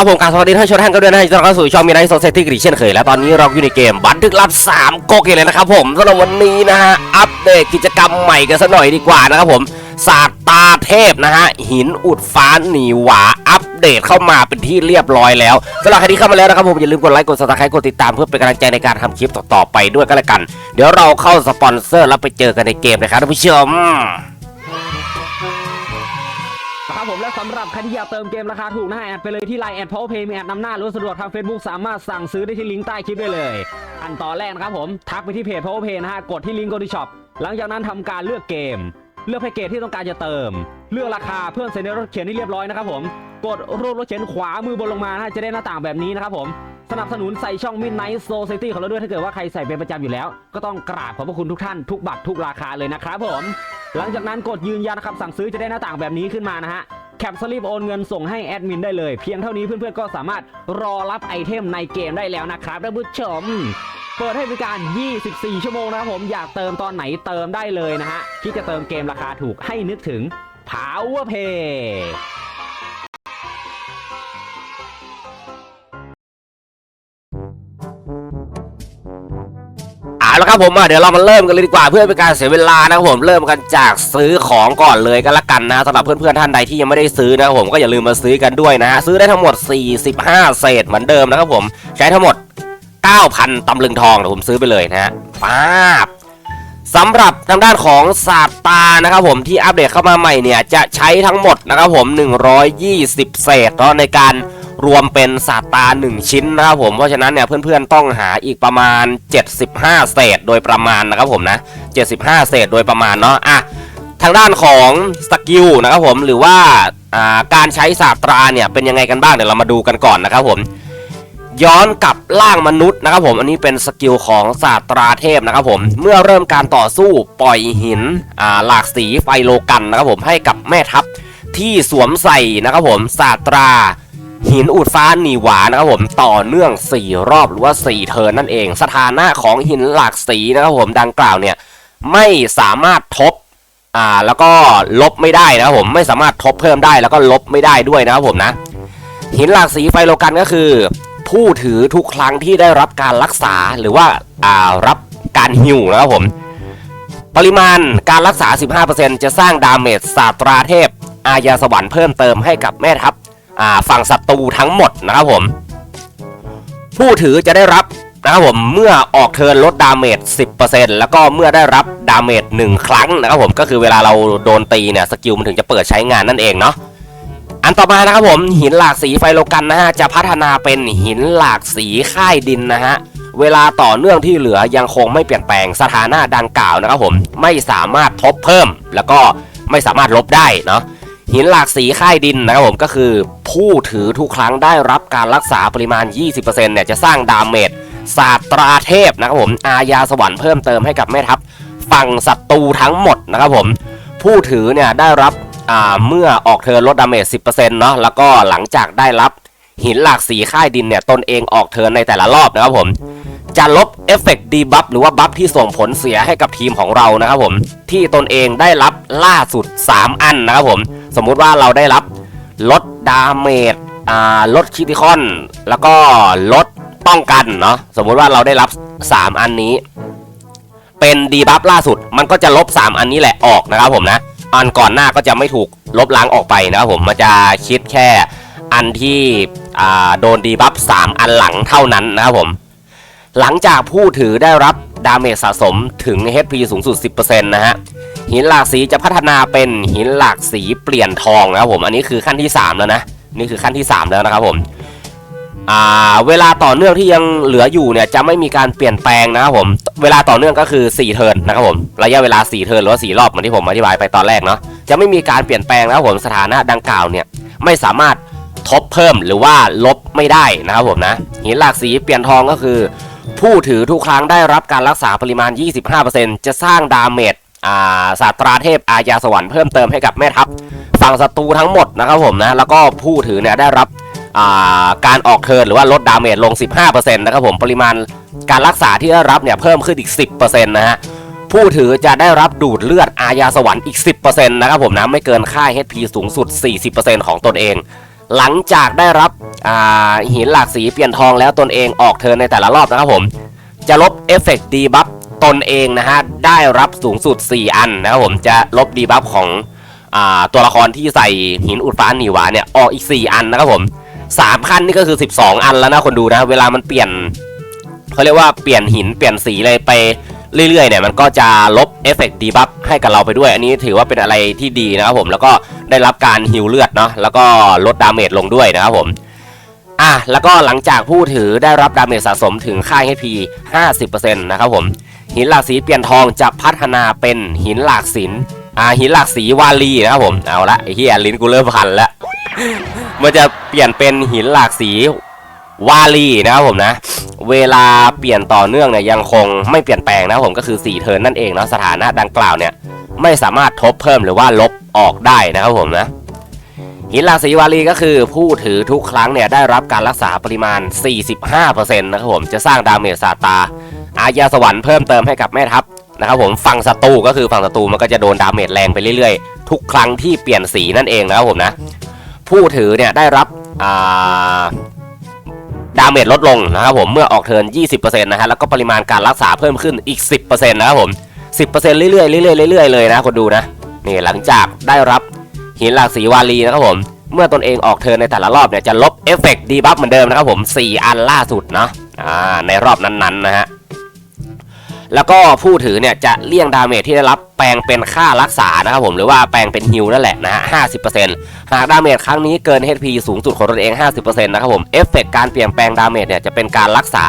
ครับผมการสวัสดีท่านชมท่านกันด้วยนะที่ต้อนรับเข้าสู่ช่องมีไนท์โซเซตี้กรีเช่นเคยและตอนนี้เราอยู่ในเกมบันทึกลับ3โกเกเลยนะครับผมสำหรับวันนี้นะฮะอัปเดตกิจกรรมใหม่กันสักหน่อยดีกว่านะครับผมศาสตาเทพนะฮะหินอุดฟ้าหนีหวาอัปเดตเข้ามาเป็นที่เรียบร้อยแล้วสำหรับใครที่เข้ามาแล้วนะครับผมอย่าลืมกดไลค์กดซับสไครต์กดติดตามเพื่อเป็นกำลังใจในการทำคลิปต่อๆไปด้วยก็แล้วกัน เดี๋ยวเราเข้าสปอนเซอร์แล้วไปเจอกันในเกมนะครับท่านผู้ชมำหรับใครที่อยากเติมเกมราคาถูกนะฮะแอดไปเลยที่ไลน์แอดเพาเพย์มีแอดนำหน้าหรือสะดวกทาง Facebook สามารถสั่งซื้อได้ที่ลิงก์ใต้คลิปได้เลย อันต่อนแรกนะครับผมทักไปที่เพจเพาเพย์นะฮะกดที่ลิงก์ go to shop หลังจากนั้นทำการเลือกเกม เลือกแพ็กเกจที่ต้องการจะเติม เลือกราคาเพื่อนเซ็นในรถเขียนที่เรียบร้อยนะครับผมกดรูปรถเขียนขวามือบนลงมานะฮะจะได้หน้าต่างแบบนี้นะครับผม สนับสนุนใส่ช่อง Midnight Society ของเราด้วยถ้าเกิดว่าใครใส่เป็นประจำอยู่แล้ว ก็ต้องกราบขอบพระคุณทุกท่านทุกบัตรทุกราคาเลยนะครับผม หลังจากนั้นกดยืนยันนะครับสั่งซื้อจะได้หน้าต่างแบบนี้ขึ้นมานะฮะ แคปสลิปโอนเงินส่งให้แอดมินได้เลย เพียงเท่านี้เพื่อนๆก็สามารถรอรับไอเทมในเกมได้แล้วนะครับท่านผู้ชมเปิดให้บริการ 24 ชั่วโมงนะครับผมอยากเติมตอนไหนเติมได้เลยนะฮะที่จะเติมเกมราคาถูกให้นึกถึง Powerpay อาละครับผมอะเดี๋ยวเรามาเริ่มกันเลยดีกว่าเพื่อเป็นการเสียเวลานะครับผมเริ่มกันจากซื้อของก่อนเลยก็แล้วกันนะสำหรับเพื่อนๆท่านใดที่ยังไม่ได้ซื้อนะครับผมก็อย่าลืมมาซื้อกันด้วยนะฮะซื้อได้ทั้งหมด 45 เศษเหมือนเดิมนะครับผมใช้ทั้งหมด 9,000ตำลึงทองเดี๋ยวผมซื้อไปเลยนะฮะป๊าบสำหรับทางด้านของศาสตรานะครับผมที่อัปเดตเข้ามาใหม่เนี่ยจะใช้ทั้งหมดนะครับผม 120 เศษเนาะในการ รวมเป็นศาตรา1ชิ้นนะครับผมเพราะฉะนั้นเนี่ยเพื่อนๆต้องหาอีกประมาณ 75 เศษโดยประมาณนะครับผมนะ 75 เศษโดยประมาณเนาะอะทางด้านของสกิลนะครับผมหรือว่าการใช้ศาสตราเนี่ยเป็นยังไงกันบ้างเดี๋ยวเรามาดูกันก่อนนะครับผมย้อนกลับล่างมนุษย์นะครับผมอันนี้เป็นสกิลของศาสตราเทพนะครับผมเมื่อเริ่มการต่อสู้ปล่อยหินหลากสีไฟโลกันนะครับผมให้กับแม่ทัพที่สวมใส่นะครับผมศาสตรา หินอุดฟ้าหนีหวานะครับผมต่อเนื่อง 4 รอบหรือว่า 4 เทิร์นนั่นเอง สถานะของหินหลากสีนะครับผมดังกล่าวเนี่ยไม่สามารถทบอ่าแล้วก็ลบไม่ได้นะครับผมไม่สามารถทบเพิ่มได้แล้วก็ลบไม่ได้ด้วยนะครับผมนะหินหลากสีไฟโลกันก็คือ ผู้ถือทุกครั้งที่ได้รับการรักษาหรือว่าอ่ารับการฮิวนะครับผมปริมาณการรักษา 15%จะสร้างดาเมจศาสตราเทพ อาญาสวรรค์เพิ่มเติมให้กับแม่ทัพ ฝั่งศัตรูทั้งหมดนะครับผม ผู้ถือจะได้รับนะครับผมเมื่อออกเทิร์นลดดาเมจ 10%แล้วก็เมื่อได้รับดาเมจ1ครั้งนะครับผมก็คือเวลาเราโดนตีเนี่ยสกิลมันถึงจะเปิดใช้งานนั่นเองเนาะอันต่อมานะครับผมหินหลากสีไฟโลกันนะฮะจะพัฒนาเป็นหินหลากสีค่ายดินนะฮะเวลาต่อเนื่องที่เหลือยังคงไม่เปลี่ยนแปลงสถานะดังกล่าวนะครับผมไม่สามารถทบเพิ่ม แล้วก็ไม่สามารถลบได้เนาะ หินหลากสีค่ายดินนะครับผมก็คือ ผู้ถือทุกครั้งได้รับการรักษาปริมาณ 20%เนี่ยจะสร้างดาเมจศาสตราเทพนะครับผมอาญาสวรรค์เพิ่มเติมให้กับแม่ทัพฝั่งศัตรูทั้งหมดนะครับผม ผู้ถือเนี่ยได้รับเมื่อออกเทิร์นลดดาเมจ 10%เนาะแล้วก็หลังจากได้รับหินหลากสีค่ายดินเนี่ยตนเองออกเทิร์นในแต่ละรอบนะครับผม จะลบเอฟเฟกต์ดีบัฟหรือว่าบัฟที่ส่งผลเสียให้กับทีมของเรานะครับผม ที่ตนเองได้รับล่าสุด 3 อันนะครับผม สมมุติว่าเราได้รับลดดาเมจอ่าลดคิติคอน แล้วก็ลดป้องกันเนาะสมมุติว่าเราได้รับ 3 อันนี้ เป็นดีบัฟล่าสุด มันก็จะลบ 3 อันนี้แหละออกนะครับผมนะอันก่อนหน้าก็จะไม่ถูกลบล้างออกไปนะครับผมมันจะคิดแค่อันที่อ่าโดนดีบัฟ3อันหลังเท่านั้นนะครับผม หลังจากผู้ถือได้รับดาเมจสะสมถึง HP สูงสุด 10%นะฮะ หินหลากสีจะพัฒนาเป็นหินหลากสีเปลี่ยนทองนะครับผมอันนี้คือขั้นที่ 3 แล้วนะนี่คือขั้นที่ 3 แล้วนะครับผมเวลาต่อเนื่องที่ยังเหลืออยู่เนี่ยจะไม่มีการเปลี่ยนแปลงนะครับผมเวลาต่อเนื่องก็คือ 4 เทิร์นนะครับผมระยะเวลา 4 เทิร์นหรือว่า4รอบเหมือนที่ผมอธิบายไปตอนแรกเนาะจะไม่มีการเปลี่ยนแปลงนะครับผมสถานะดังกล่าวเนี่ยไม่สามารถทบเพิ่มหรือว่าลบไม่ได้นะครับผมนะหินหลากสีเปลี่ยนทองก็คือ ผู้ถือทุกครั้งได้รับการรักษาปริมาณ 25%จะสร้างดาเมจ ศาสตราเทพอาญาสวรรค์เพิ่มเติมให้กับแม่ทัพฝั่งศัตรูทั้งหมดนะครับผมนะแล้วก็ผู้ถือเนี่ยได้รับาการออกเทิร์นหรือว่าลดดาเมจลง 15%นะครับผมปริมาณการรักษาที่ได้รับเนี่ยเพิ่มขึ้นอีก 10%นะฮะผู้ถือจะได้รับดูดเลือดอาญาสวรรค์อีก 10%นะครับผมนะไม่เกินค่า HP สูงสุด 40%ของตนเอง หลังจากได้รับหินหลากสีเปลี่ยนทองแล้วตนเองออกเทิร์นในแต่ละรอบนะครับผม จะลบเอฟเฟกต์ดีบัฟ ตนเองนะฮะได้รับสูงสุด 4 อันนะครับผมจะลบดีบัฟของอตัวละครที่ใส่หินอุดฟ้าหนีหวาเนี่ยออกอีก 4 อันนะครับผม3ขั้นนี่ก็คือ 12 อันแล้วนะคนดูนะ เวลามันเปลี่ยนเขาเรียกว่าเปลี่ยนหินเปลี่ยนสีเลยไปเรื่อยๆเนี่ยมันก็จะลบเอฟเฟกต์ดีบัฟให้กับเราไปด้วย อันนี้ถือว่าเป็นอะไรที่ดีนะครับผมแล้วก็ได้รับการฮิวเลือดเนาะแล้วก็ลดดาเมจลงด้วยนะครับผมอะแล้วก็หลังจากผู้ถือได้รับดาเมจสะสมถึงค่า HP 50%นะครับผม หินหลากสีเปลี่ยนทองจะพัฒนาเป็นหินหลากสินอ่าหินหลากสีวาลีนะครับผมเอาละไอ้เหี้ยลิ้นกูเริ่มพันแล้วมันจะเปลี่ยนเป็นหินหลากสีวาลีนะครับผมนะ เวลาเปลี่ยนต่อเนื่องเนี่ยยังคงไม่เปลี่ยนแปลงนะครับผมก็คือ4เทิร์นนั่นเองเนาะสถานะดังกล่าวเนี่ยไม่สามารถทบเพิ่มหรือว่าลบออกได้นะครับผมนะหินหลากสีวาลีก็คือผู้ถือทุกครั้งเนี่ยได้รับการรักษาปริมาณ 45%นะครับผมจะสร้างดาเมจสาตา อาญาสวรรค์เพิ่มเติมให้กับแม่ทัพนะครับผมฝั่งศัตรูก็คือฝั่งศัตรูมันก็จะโดนดาเมจแรงไปเรื่อยๆ ทุกครั้งที่เปลี่ยนสีนั่นเองนะครับผมนะ ผู้ถือเนี่ยได้รับาดาเมจลดลงนะครับผมเมื่อออกเทิร์น20%นะฮะแล้วก็ปริมาณการรักษาเพิ่มขึ้นอีก 10%นะครับผม 10%เรื่อยๆเรื่อยๆเรื่อยๆเลยนะคนดูนะนี่หลังจากได้รับหินหลากสีวาลีนะครับผมเมื่อตนเองออกเทิร์นในแต่ละรอบเนี่ยจะลบเอฟเฟกต์ดีบัฟเหมือนเดิมนะครับผม 4 อันล่าสุดเนาะอ่าในรอบนั้นๆนะฮะ แล้วก็ผู้ถือเนี่ยจะเลี่ยงดาเมจที่ได้รับแปลงเป็นค่ารักษานะครับผมหรือว่าแปลงเป็นฮิลนั่นแหละนะฮะ50%หากดาเมจครั้งนี้เกิน HP สูงสุดของตนเอง 50%นะครับผมเอฟเฟกต์การเปลี่ยนแปลงดาเมจเนี่ยจะเป็นการรักษา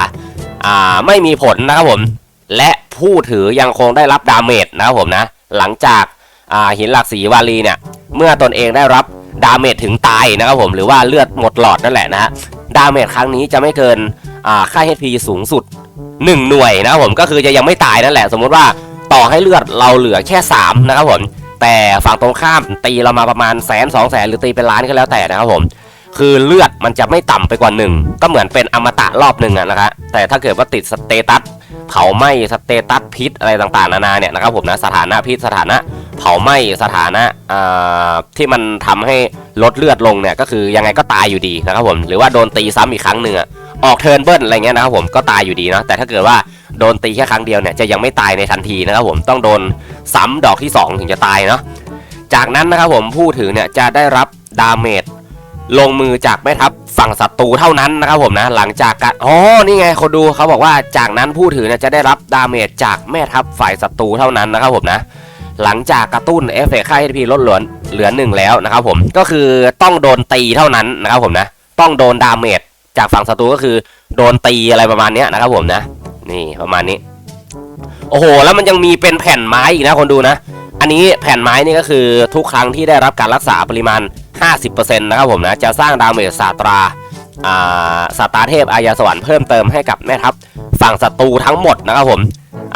อ่าไม่มีผลนะครับผม และผู้ถือยังคงได้รับดาเมจนะครับผมนะ หลังจากอ่าหินหลักสีวาลีเนี่ยเมื่อตนเองได้รับดาเมจถึงตายนะครับผมหรือว่าเลือดหมดหลอดนั่นแหละนะฮะดาเมจครั้งนี้จะไม่เกินค่า HP สูงสุด 1 หน่วยนะครับผมก็คือจะยังไม่ตายนั่นแหละ สมมติว่าต่อให้เลือดเราเหลือแค่ 3 นะครับผมแต่ฝั่งตรงข้ามตีเรามาประมาณแสนสองแสนหรือตีเป็นล้านก็แล้วแต่นะครับผมคือเลือดมันจะไม่ต่ำไปกว่า 1 ก็เหมือนเป็นอมตะรอบหนึ่งอะนะครับแต่ถ้าเกิดว่าติดสเตตัสเผาไหม้สเตตัสพิษอะไรต่างๆนานาเนี่ยนะครับผมนะสถานะพิษสถานะเผาไหม้สถานะที่มันทำให้ลดเลือดลงเนี่ยก็คือยังไงก็ตายอยู่ดีนะครับผมหรือว่าโดนตีซ้ำอีกครั้งหนึ่งอะ ออกเทิร์นเบิ้ลอะไรเงี้ยนะครับผมก็ตายอยู่ดีเนาะแต่ถ้าเกิดว่าโดนตีแค่ครั้งเดียวเนี่ยจะยังไม่ตายในทันทีนะครับผมต้องโดนซ้ำดอกที่สองถึงจะตายเนาะจากนั้นนะครับผมผู้ถือเนี่ยจะได้รับดาเมจลงมือจากแม่ทัพฝั่งศัตรูเท่านั้นนะครับผมนะหลังจากการอ๋อนี่ไงคนดูเขาบอกว่าจากนั้นผู้ถือเนี่ยจะได้รับดาเมจจากแม่ทัพฝ่ายศัตรูเท่านั้นนะครับผมนะหลังจากกระตุ้นเอฟเฟกค่า HP ลดเหลือเหลือหนึ่งแล้วนะครับผมก็คือต้องโดนตีเท่านั้นนะครับผมนะต้องโดนดาเมจ จากฝั่งศัตรูก็คือโดนตีอะไรประมาณนี้นะครับผมนะ นี่ประมาณนี้ โอ้โห แล้วมันยังมีเป็นแผ่นไม้อีกนะคนดูนะ อันนี้แผ่นไม้นี่ก็คือทุกครั้งที่ได้รับการรักษาปริมาณ 50%นะครับผมนะ จะสร้างดาเมจสาตราอ่าสาตราเทพอายาสวรรค์เพิ่มเติมให้กับแม่ทัพฝั่งศัตรูทั้งหมดนะครับผม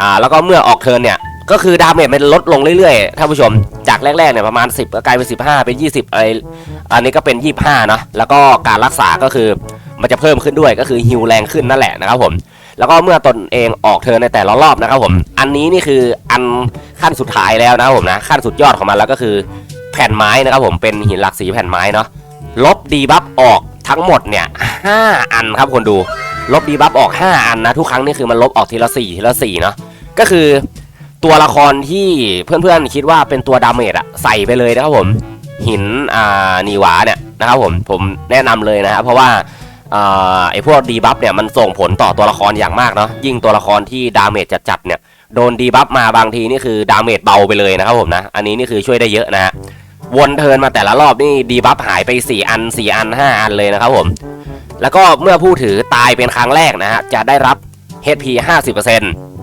อ่าแล้วก็เมื่อออกเทิร์นเนี่ยก็คือดาเมจมันลดลงเรื่อยๆท่านผู้ชมจากแรกๆเนี่ยประมาณ 10ก็กลายเป็น 15 เป็น 20อะไรอันนี้ก็เป็น 25เนาะแล้วก็การรักษาก็คือ มันจะเพิ่มขึ้นด้วยก็คือฮิวแรงขึ้นนั่นแหละนะครับผมแล้วก็เมื่อตนเองออกเทิร์ในแต่ละรอบนะครับผมอันนี้นี่คืออันขั้นสุดท้ายแล้วนะครับผมนะขั้นสุดยอดของมันแล้วก็คือแผ่นไม้นะครับผมเป็นหินหลักสีแผ่นไม้เนาะลบดีบัฟออกทั้งหมดเนี่ย5อันครับคนดูลบดีบัฟออก 5 อันนะทุกครั้งนี่คือมันลบออกทีละ4ทีละ4เนาะก็คือตัวละครที่เพื่อนๆคิดว่าเป็นตัวดาเมจอะใส่ไปเลยนะครับผมหินอ่านีหวาเนี่ยนะครับผมผมแนะนำเลยนะครับเพราะว่า ไอ้พวกดีบัฟเนี่ยมันส่งผลต่อตัวละครอย่างมากเนาะยิ่งตัวละครที่ดาเมจจัดๆเนี่ยโดนดีบัฟมาบางทีนี่คือดาเมจเบาไปเลยนะครับผมนะ อันนี้นี่คือช่วยได้เยอะนะฮะวนเทินมาแต่ละรอบนี่ดีบัฟหายไป 4 อัน 4 อัน 5 อันเลยนะครับผม แล้วก็เมื่อผู้ถือตายเป็นครั้งแรกนะฮะจะได้รับ HP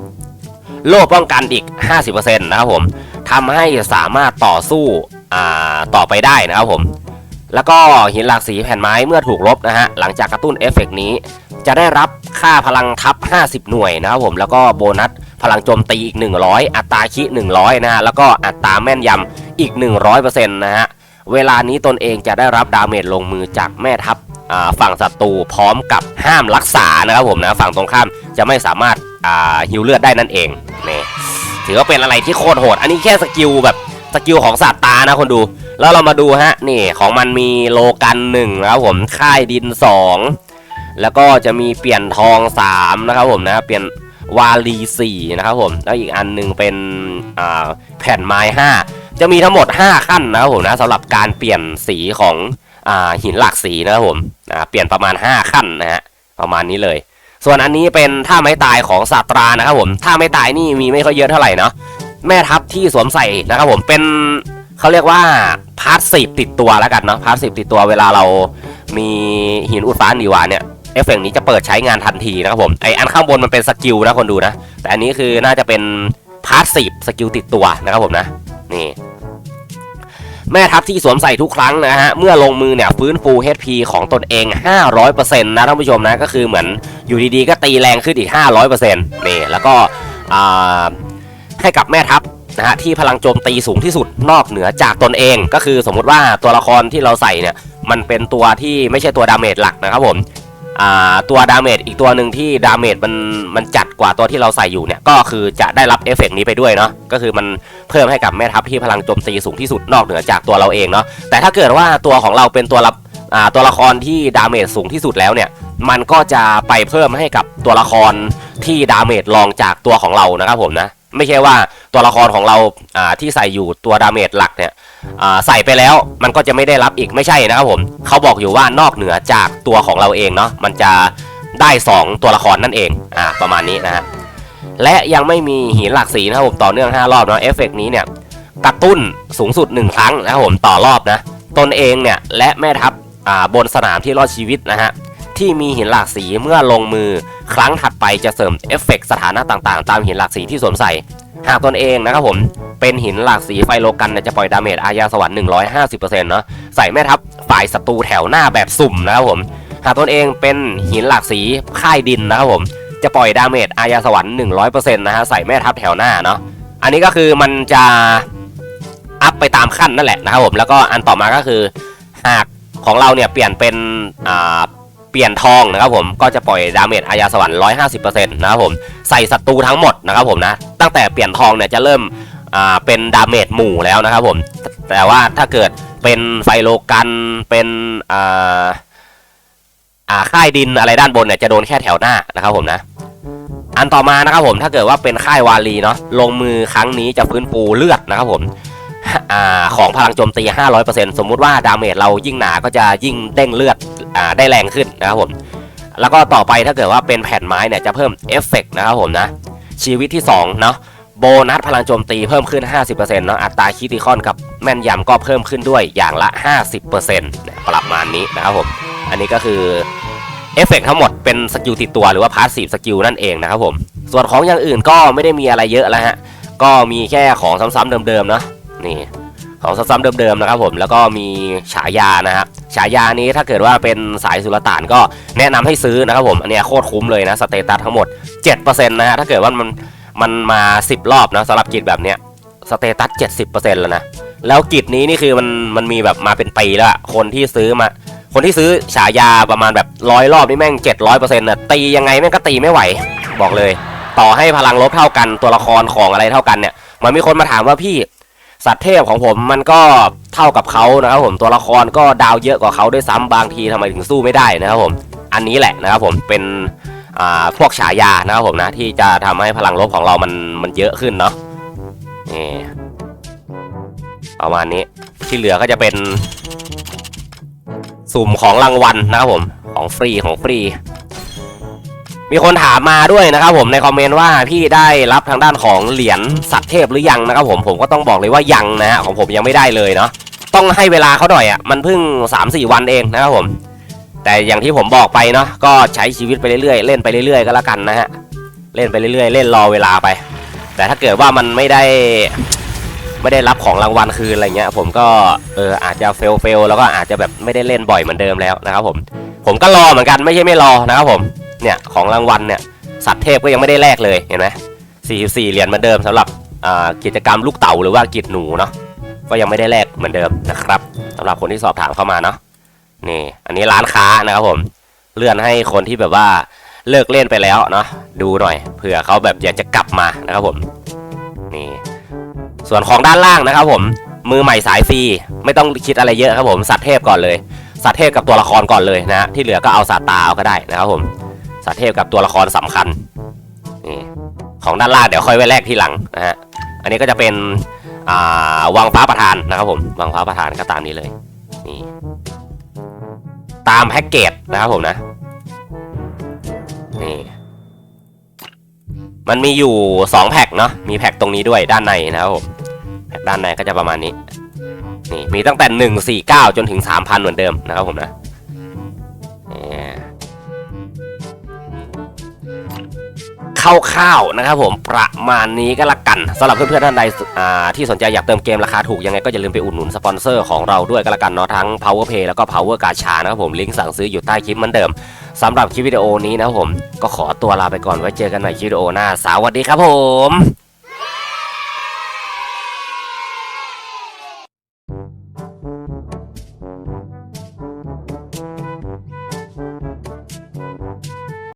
50%โล่ป้องกันอีก 50%นะครับผมทำให้สามารถต่อสู้ต่อไปได้นะครับผม แล้วก็หินหลากสีแผ่นไม้เมื่อถูกลบนะฮะหลังจากกระตุ้นเอฟเฟกต์นี้ จะได้รับค่าพลังทับ 50 หน่วยนะครับผมแล้วก็โบนัสพลังโจมตีอีก 100 อัตราคิ100 นะฮะแล้วก็อัตราแม่นยำอีก 100%นะฮะเวลานี้ตนเองจะได้รับดาเมจลงมือจากแม่ทัพฝั่งศัตรูพร้อมกับห้ามรักษานะครับผมนะฝั่งตรงข้ามจะไม่สามารถฮิวเลือดได้นั่นเองนี่ถือว่าเป็นอะไรที่โคตรโหด อันนี้แค่สกิลแบบ สกิลของศาสตานะคนดู แล้วเรามาดูฮะนี่ของมันมีโลกันหนึ่งนะครับผมค่ายดินสองแล้วก็จะมีเปลี่ยนทองสามนะครับผมนะเปลี่ยนวาลีสี่นะครับผมแล้วอีกอันหนึ่งเป็นแผ่นไม้ห้าจะมีทั้งหมด 5 ขั้นนะครับผมนะสำหรับการเปลี่ยนสีของอหินหลากสีนะครับผมเปลี่ยนประมาณ 5 ขั้นนะฮะประมาณนี้เลย ส่วนอันนี้เป็นท่าไม้ตายของศาตรานะครับผมท่าไม้ตายนี่มีไม่ค่อยเยอะเท่าไหร่เนาะ แม่ทัพที่สวมใส่นะครับผมเป็นเขาเรียกว่าพาร์ทสิบติดตัวแล้วกันเนาะพาร์ทสิบติดตัวเวลาเรามีหินอุดฟ้าหนีหวานเนี่ยเอฟเฟกต์นี้จะเปิดใช้งานทันทีนะครับผมไออันข้างบนมันเป็นสกิลนะคนดูนะ แต่อันนี้คือน่าจะเป็นพาร์ทสิบสกิลติดตัวนะครับผมนะนี่แม่ทัพที่สวมใส่ทุกครั้งนะฮะ เมื่อลงมือเนี่ยฟื้นฟู HP ของตนเอง 500%นะท่านผู้ชมนะ ก็คือเหมือนอยู่ดีๆ ก็ตีแรงขึ้นอีก 500%นี่ แล้วก็อ่า ให้กับแม่ทัพนะฮะที่พลังโจมตีสูงที่สุดนอกเหนือจากตนเอง ก็คือสมมุติว่าตัวละครที่เราใส่เนี่ยมันเป็นตัวที่ไม่ใช่ตัวดาเมจหลักนะครับผมตัวดาเมจอีกตัวหนึ่งที่ดาเมจมันมันจัดกว่าตัวที่เราใส่อยู่เนี่ยก็คือจะได้รับเอฟเฟกต์นี้ไปด้วยเนาะก็คือมันเพิ่มให้กับแม่ทัพที่พลังโจมตีสูงที่สุดนอกเหนือจากตัวเราเองเนาะแต่ถ้าเกิดว่าตัวของเราเป็นตัวรับตัวละครที่ดาเมจสูงที่สุดแล้วเนี่ยมันก็จะไปเพิ่มให้กับตัวละครที่ดาเมจรองจากตัวของเรานะครับผมนะ ไม่ใช่ว่าตัวละครของเราอ่าที่ใส่อยู่ตัวดาเมจหลักเนี่ยอ่าใส่ไปแล้วมันก็จะไม่ได้รับอีกไม่ใช่นะครับผมเขาบอกอยู่ว่านอกเหนือจากตัวของเราเองเนาะมันจะได้ 2 ตัวละครนั่นเองอ่าประมาณนี้นะฮะและยังไม่มีหินหลากสีนะครับผมต่อเนื่อง 5 รอบเนาะเอฟเฟกต์นี้เนี่ยกระตุ้นสูงสุด 1 ครั้งนะครับผมต่อรอบนะตนเองเนี่ยและแม่ทัพบนสนามที่รอดชีวิตนะฮะ ที่มีหินหลากสีเมื่อลงมือ ครั้งถัดไปจะเสริมเอฟเฟกต์สถานะต่างๆ ตามหินหลากสีที่สวมใส่ หากตนเองนะครับผมเป็นหินหลากสีไฟโลกันจะปล่อยดาเมจอาญาสวรรค์150%เนาะใส่แม่ทัพฝ่ายศัตรูแถวหน้าแบบสุ่มนะครับผมหากตนเองเป็นหินหลากสีค่ายดินนะครับผมจะปล่อยดาเมจอาญาสวรรค์100%นะฮะใส่แม่ทัพแถวหน้าเนาะอันนี้ก็คือมันจะอัพไปตามขั้นนั่นแหละนะครับผมแล้วก็อันต่อมาก็คือ หากของเราเนี่ยเปลี่ยนเป็นอ่า เปลี่ยนทองนะครับผมก็จะปล่อยดาเมจอาญาสวรรค์150%นะครับผมใส่ศัตรูทั้งหมดนะครับผมนะตั้งแต่เปลี่ยนทองเนี่ยจะเริ่มเป็นดาเมจหมู่แล้วนะครับผมแต่ว่าถ้าเกิดเป็นไฟโลกันเป็นอ่าอ่าค่ายดินอะไรด้านบนเนี่ยจะโดนแค่แถวหน้านะครับผมนะอันต่อมานะครับผมถ้าเกิดว่าเป็นค่ายวาลีเนาะลงมือครั้งนี้จะฟื้นฟูเลือดนะครับผมอ่าของพลังโจมตี 500%สมมุติว่าดาเมจเรายิ่งหนาก็จะยิ่งเด้งเลือด ได้แรงขึ้นนะครับผมแล้วก็ต่อไปถ้าเกิดว่าเป็นแผ่นไม้เนี่ยจะเพิ่มเอฟเฟกต์นะครับผมนะชีวิตที่2เนาะโบนัสพลังโจมตีเพิ่มขึ้น 50%เนาะอัตราคิติคอนกับแม่นยำก็เพิ่มขึ้นด้วยอย่างละ 50%เนี่ยประมาณนี้นะครับผมอันนี้ก็คือเอฟเฟกต์ทั้งหมดเป็นสกิลติดตัวหรือว่าพาสซีฟสกิลนั่นเองนะครับผมส่วนของอย่างอื่นก็ไม่ได้มีอะไรเยอะแล้วฮะก็มีแค่ของซ้ำๆเดิมๆเนาะนี่ของซ้ำๆเดิมๆนะครับผมแล้วก็มีฉายานะครับ ฉายานี้ถ้าเกิดว่าเป็นสายสุลต่านก็แนะนำให้ซื้อนะครับผมอันนี้โคตรคุ้มเลยนะสเตตัสทั้งหมด 7%นะฮะถ้าเกิดว่ามันมันมา 10 รอบนะสำหรับกิจแบบเนี้ยสเตตัส 70%แล้วนะแล้วกิจนี้นี่คือมันมันมีแบบมาเป็นปีแล้วคนที่ซื้อมา คนที่ซื้อฉายาประมาณแบบร้อยรอบนี่แม่ง 700%น่ะตียังไงแม่งก็ตีไม่ไหว บอกเลย ต่อให้พลังลบเท่ากันตัวละครของอะไรเท่ากันเนี่ยมันมีคนมาถามว่าพี่ สัตว์เทพของผมมันก็เท่ากับเขานะครับผมตัวละครก็ดาวเยอะกว่าเขาด้วยซ้ำบางทีทำไมถึงสู้ไม่ได้นะครับผมอันนี้แหละนะครับผมเป็นพวกฉายานะครับผมนะที่จะทำให้พลังลบของเรามันมันเยอะขึ้นเนาะนี่ประมาณนี้ที่เหลือก็จะเป็น สุ่มของรางวัลนะครับผมของฟรีของฟรี มีคนถามมาด้วยนะครับผมในคอมเมนต์ว่าพี่ได้รับทางด้านของเหรียญสัตว์เทพหรือยังนะครับผมผมก็ต้องบอกเลยว่ายังนะฮะของผมยังไม่ได้เลยเนาะต้องให้เวลาเขาหน่อยอะมันเพิ่ง 3-4 วันเองนะครับผม แต่อย่างที่ผมบอกไปเนาะก็ใช้ชีวิตไปเรื่อยๆ เล่นไปเรื่อยๆก็แล้วกันนะฮะเล่นไปเรื่อยๆ เล่นรอเวลาไป แต่ถ้าเกิดว่ามันไม่ได้ไม่ได้รับของรางวัลคืนอะไรเงี้ย ผมก็เอออาจจะเฟลเฟลแล้วก็อาจจะแบบไม่ได้เล่นบ่อยเหมือนเดิมแล้วนะครับผม ผมก็รอเหมือนกันไม่ใช่ไม่รอนะครับผม เนี่ยของรางวัลเนี่ยสัตว์เทพก็ยังไม่ได้แลกเลยเห็นไหม44 เหรียญเหมือนเดิมสำหรับกิจกรรมลูกเต่าหรือว่ากิจหนูเนาะก็ยังไม่ได้แลกเหมือนเดิมนะครับสำหรับคนที่สอบถามเข้ามาเนาะนี่อันนี้ร้านค้านะครับผมเลื่อนให้คนที่แบบว่าเลิกเล่นไปแล้วเนาะดูหน่อยเผื่อเขาแบบอยากจะกลับมานะครับผมนี่ส่วนของด้านล่างนะครับผมมือใหม่สายฟรีไม่ต้องคิดอะไรเยอะครับผมสัตว์เทพก่อนเลย สัตว์เทพกับตัวละครก่อนเลยนะฮะที่เหลือก็เอาสัตว์ตาเอาก็ได้นะครับผม สัตว์เทพกับตัวละครสำคัญนี่ของด้านล่างเดี๋ยวค่อยไว้แลกทีหลังนะฮะอันนี้ก็จะเป็นาวังฟ้าประธานนะครับผมวังฟ้าประธานก็ตามนี้เลยนี่ตามแพ็กเกจนะครับผมนะนี่มันมีอยู่สองแพ็กเนาะมีแพ็กตรงนี้ด้วยด้านในนะครับผมแพ็กด้านในก็จะประมาณนี้นี่มีตั้งแต่ 149 จนถึง 3,000 เหมือนเดิมนะครับผมนะ คร่าวๆนะครับผมประมาณนี้ก็ละกันสำหรับเพื่อนๆท่านใดที่สนใจอยากเติมเกมราคาถูกยังไงก็อย่าลืมไปอุดหนุนสปอนเซอร์ของเราด้วยก็ละกันเนาะทั้ง powerplay แล้วก็ Power กาชานะครับผมลิงก์สั่งซื้ออยู่ใต้คลิปเหมือนเดิมสำหรับคลิปวิดีโอนี้นะครับผมก็ขอตัวลาไปก่อนไว้เจอกันใหม่คลิปวิดีโอหน้าสวัสดีครับผม